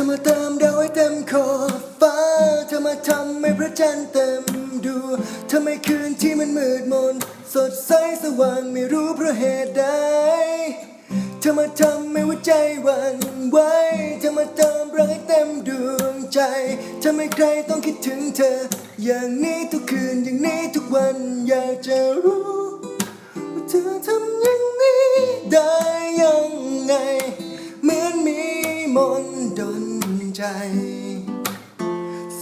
อมาเติมดาวให้เต็มขอบฟ้า เธอมาทำให้พระจันทร์เต็มดวงเธอไม่คืนที่มันมืดมน สดใสสว่างไม่รู้เพราะเหตุใด เธอมาทำให้หัวใจหวั่นไหว เธอมาเติมรักให้เต็มดวงใจทำให้ใครต้องคิดถึงเธอ อย่างนี้ทุกคืนอย่างนี้ทุกวันอยากจะรู้ว่าเธอทำอย่างนี้ได้ยังไง เหมือนมีมนต์ดน ใจ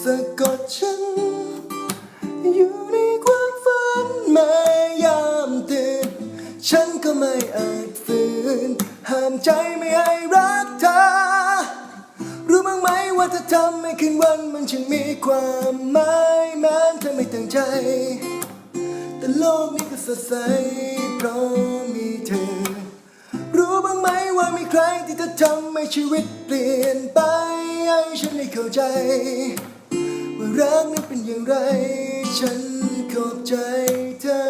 สะกดฉัน อยู่ในความฝันม้ยามตื่นฉันก็ไม่อาจฝืนห้ามใจไม่ให้รักเธอ รู้บ้างไหมว่าเธอทำให้คืนวันมันช่างมีความหมายแม้เธอไม่ตั้งใจ แต่โลกนี้ก็สดใสเพราะมีเธอ ว่ามีใครที่เธอทำให้ชีวิตเปลี่ยนไปให้ฉันได้เข้าใจ ว่ารักนั้นเป็นอย่างไร ฉันขอบใจเธอ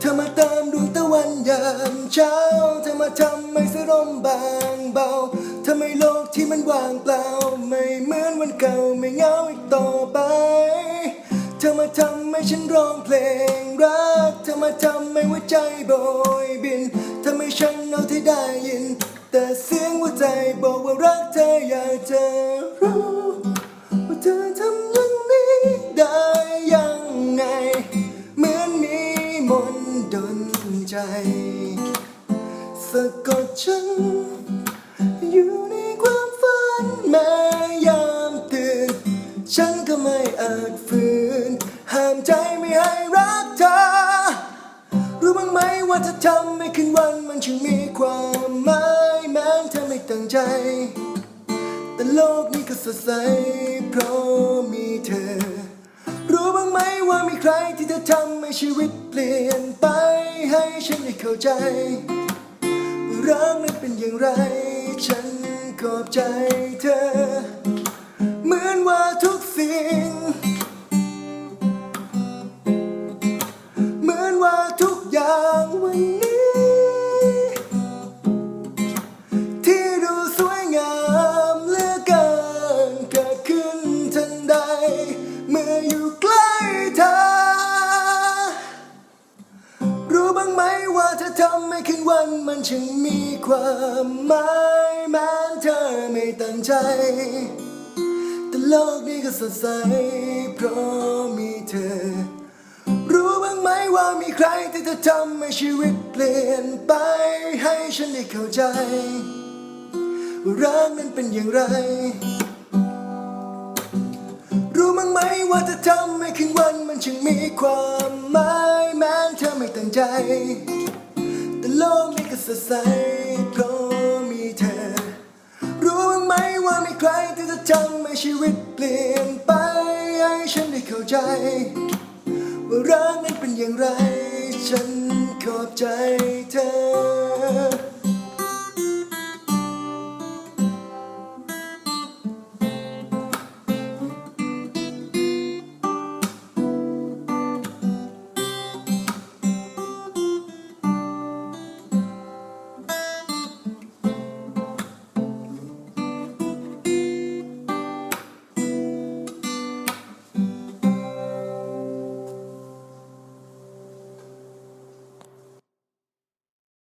เธอมาเติมดวงตะวันยามเช้าเธอมาทำให้สายลมบางเบา ทำให้โลกที่มันว่างเปล่า ไม่เหมือนวันเก่าไม่เหงาอีกต่อไป เธอมาทำให้ฉันร้องเพลงรัก เธอมาทำให้หัวใจโบยบินทำให้ฉันเอาที่ได้ยิน แต่เสียงหัวใจบอกว่ารักเธออยากจะรู้ว่าเธอทำอย่างนี้ได้ยังไง เหมือนมีมนต์ดนใจสะกดฉัน อยู่ในความฝันแม้ยามตื่น ฉันก็ไม่อาจฝืน ห้ามใจไม่ให้รักเธอ รู้บ้างไหมว่าเธอทำให้คืนวันมันช่างมีความหมายแม้เธอไม่ตั้งใจ แต่โลกนี้ก็สดใสเพราะมีเธอ รู้บ้างไหมว่ามีใครที่เธอทำให้ชีวิตเปลี่ยนไปให้ฉันได้เข้าใจรักนั้นเป็นอย่างไร ขอบใจเธอ เหมือนว่าทุกสิ่ง บ้างไหมว่าเธอทำให้คืนวันมันช่างมีความหมายแม้เธอไม่ตั้งใจ แต่โลกนี้ก็สดใสเพราะมีเธอ รู้บ้างไหมว่ามีใครที่จะทำให้ชีวิตเปลี่ยนไปให้ฉันได้เข้าใจว่ารักนั้นเป็นอย่างไรรู้บ้างไหมว่าจะทำให้คืนวันมันช่างมีความ ใจแต่โลกนี้ก็สดใสเพราะมีเธอ รู้บ้างไหมว่ามีใครที่จะทำให้ชีวิตเปลี่ยนไปให้ฉันได้เข้าใจ ว่ารักนั้นเป็นอย่างไร ฉันขอบใจเธอ